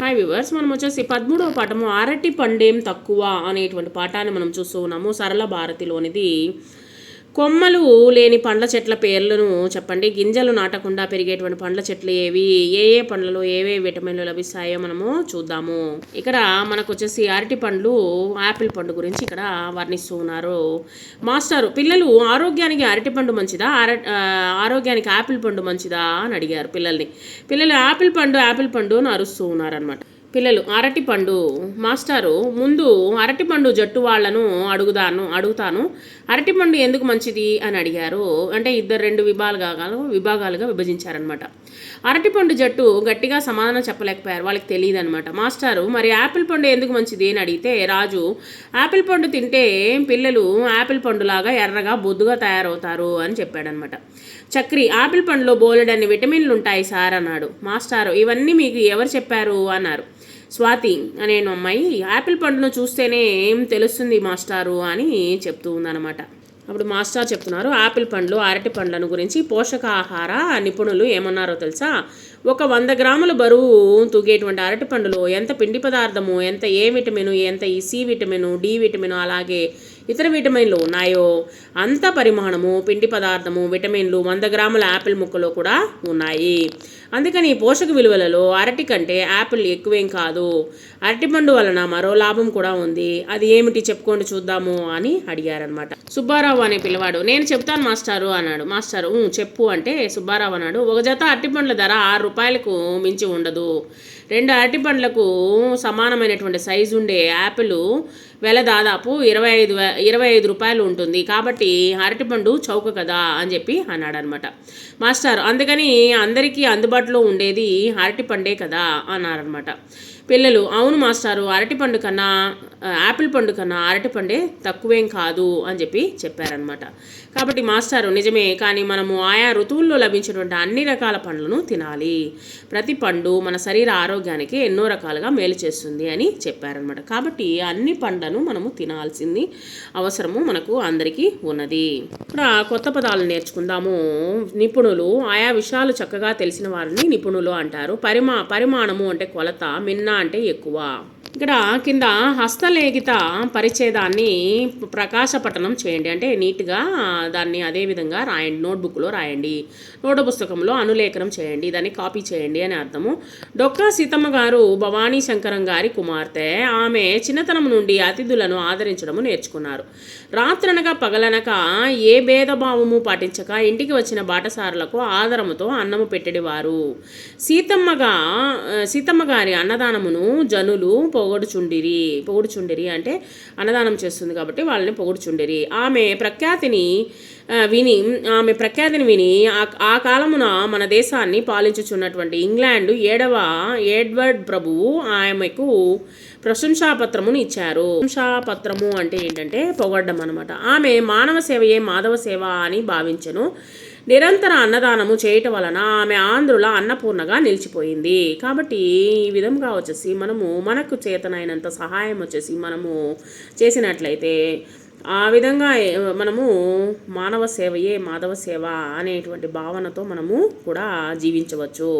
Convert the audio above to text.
Hi viewers మనం వచ్చేసి పదమూడవ పాఠము అరటి పండేం తక్కువ అనేటువంటి పాఠాన్ని మనం చూస్తూ ఉన్నాము. సరళ భారతిలోనిది. కొమ్మలు లేని పండ్ల చెట్ల పేర్లను చెప్పండి. గింజలు నాటకుండా పెరిగేటువంటి పండ్ల చెట్లు ఏవి? ఏ ఏ పండ్లలో ఏవే విటమిన్లు లభిస్తాయో మనము చూద్దాము. ఇక్కడ మనకు వచ్చేసి అరటి పండ్లు యాపిల్ పండు గురించి ఇక్కడ వర్ణిస్తూ ఉన్నారు. మాస్టారు పిల్లలు ఆరోగ్యానికి అరటి పండు మంచిదా? అర ఆరోగ్యానికి యాపిల్ పండు మంచిదా? అని అడిగారు పిల్లల్ని. పిల్లలు యాపిల్ పండు యాపిల్ పండు అని అరుస్తూ ఉన్నారనమాట పిల్లలు అరటిపండు. మాస్టారు ముందు అరటిపండు జట్టు వాళ్ళను అడుగుదాను అడుగుతాను. అరటిపండు ఎందుకు మంచిది అని అడిగారు. అంటే ఇద్దరు రెండు విభాగాలు విభాగాలుగా విభజించారనమాట అరటిపండు జట్టు గట్టిగా సమాధానం చెప్పలేకపోయారు. వాళ్ళకి తెలియదు అనమాట మాస్టారు మరి యాపిల్ పండు ఎందుకు మంచిది? అని అడిగితే రాజు యాపిల్ పండు తింటే పిల్లలు యాపిల్ పండులాగా ఎర్రగా బొద్దుగా తయారవుతారు అని చెప్పాడనమాట చక్రి ఆపిల్ పండులో బోలెడన్ని విటమిన్లు ఉంటాయి సార్ అన్నాడు. మాస్టారు ఇవన్నీ మీకు ఎవరు చెప్పారు? అన్నారు. స్వాతి అనే అమ్మాయి యాపిల్ పండును చూస్తేనే ఏం తెలుస్తుంది మాస్టారు? అని చెప్తూ ఉందన్నమాట. అప్పుడు మాస్టర్ చెప్తున్నారు ఆపిల్ పండ్లు అరటి పండ్లను గురించి పోషకాహార నిపుణులు ఏమన్నారో తెలుసా? ఒక వంద గ్రాముల బరువు తూగేటువంటి అరటి పండులో ఎంత పిండి పదార్థము ఎంత ఏ విటమిన్ ఎంత ఈ సి విటమిన్ డి విటమిన్ అలాగే ఇతర విటమిన్లు ఉన్నాయో? అంత పరిమాణము పిండి పదార్థము విటమిన్లు వంద గ్రాముల యాపిల్ ముక్కలో కూడా ఉన్నాయి. అందుకని పోషక విలువలలో అరటి కంటే యాపిల్ ఎక్కువేం కాదు. అరటిపండు వలన మరో లాభం కూడా ఉంది. అది ఏమిటి చెప్పుకోండి చూద్దాము అని అడిగారనమాట సుబ్బారావు అనే పిల్లవాడు నేను చెప్తాను మాస్టారు అన్నాడు. మాస్టారు "ఊ, చెప్పు అంటే సుబ్బారావు అన్నాడు. ఒక జత అరటిపండ్ల ధర ఆరు రూపాయలకు మించి ఉండదు. రెండు అరటిపండ్లకు సమానమైనటువంటి సైజు ఉండే యాపిల్ వెల దాదాపు ఇరవై ఐదు ఇరవై ఐదు రూపాయలు ఉంటుంది. కాబట్టి అరటిపండు చౌక కదా అని చెప్పి అన్నాడనమాట. మాస్టర్ అందుకని అందరికీ అందుబాటులో ఉండేది అరటిపండే కదా అన్నారనమాట. పిల్లలు అవును మాస్టారు అరటిపండు కన్నా యాపిల్ పండు కన్నా అరటిపండే తక్కువేం కాదు అని చెప్పి చెప్పారనమాట. కాబట్టి మాస్టారు నిజమే కానీ మనము ఆయా ఋతువుల్లో లభించేటువంటి అన్ని రకాల పండ్లను తినాలి. ప్రతి పండు మన శరీర ఆరోగ్యానికి ఎన్నో రకాలుగా మేలు చేస్తుంది అని చెప్పారనమాట కాబట్టి అన్ని పండ్లను మనము తినాల్సింది అవసరము మనకు అందరికీ ఉన్నది. ఇక్కడ కొత్త పదాలు నేర్చుకుందాము. నిపుణులు ఆయా విషయాలు చక్కగా తెలిసిన వారిని నిపుణులు అంటారు. పరిమా పరిమాణము అంటే కొలత మిన్న అంటే ఎక్కువ. ఇక్కడ కింద హస్తలేఖిత పరిచ్ఛేదాన్ని ప్రకాశపట్టణం చేయండి. అంటే నీట్గా దాన్ని అదే విధంగా రాయండి. నోట్బుక్లో రాయండి. నోటు పుస్తకంలో అనులేఖనం చేయండి. దాన్ని కాపీ చేయండి అని అర్థము. డొక్కా సీతమ్మ గారు భవానీ శంకరం గారి కుమార్తె ఆమె చిన్నతనం నుండి అతిథులను ఆదరించడము నేర్చుకున్నారు. రాత్రనక పగలనక ఏ భేదభావము పాటించక ఇంటికి వచ్చిన బాటసారులకు ఆదరముతో అన్నము పెట్టడివారు. సీతమ్మగా సీతమ్మ గారి అన్నదానమును జనులు పొగడుచుండిరి పొగుడుచుండిరి అంటే అన్నదానం చేస్తుంది కాబట్టి వాళ్ళని పొగుడుచుండిరి. ఆమె ప్రఖ్యాతిని విని ఆమె ప్రఖ్యాతిని విని ఆ- కాలమున మన దేశాన్ని పాలించుచున్నటువంటి ఇంగ్లాండ్ ఏడవ ఎడ్వర్డ్ ప్రభువు ఆమెకు ప్రశంసాపత్రమును ఇచ్చారు. ప్రశంసాపత్రము అంటే ఏంటంటే పొగడ్డం అనమాట ఆమె మానవ సేవయే మాధవ సేవ అని భావించను. నిరంతర అన్నదానము చేయటం వలన ఆమె ఆంధ్రుల అన్నపూర్ణగా నిలిచిపోయింది. కాబట్టి ఈ విధంగా వచ్చేసి మనము మనకు చేతనైనంత సహాయం వచ్చేసి మనము చేసినట్లయితే ఆ విధంగా మనము మానవ సేవయే మాధవ సేవ అనేటువంటి భావనతో మనము కూడా జీవించవచ్చు.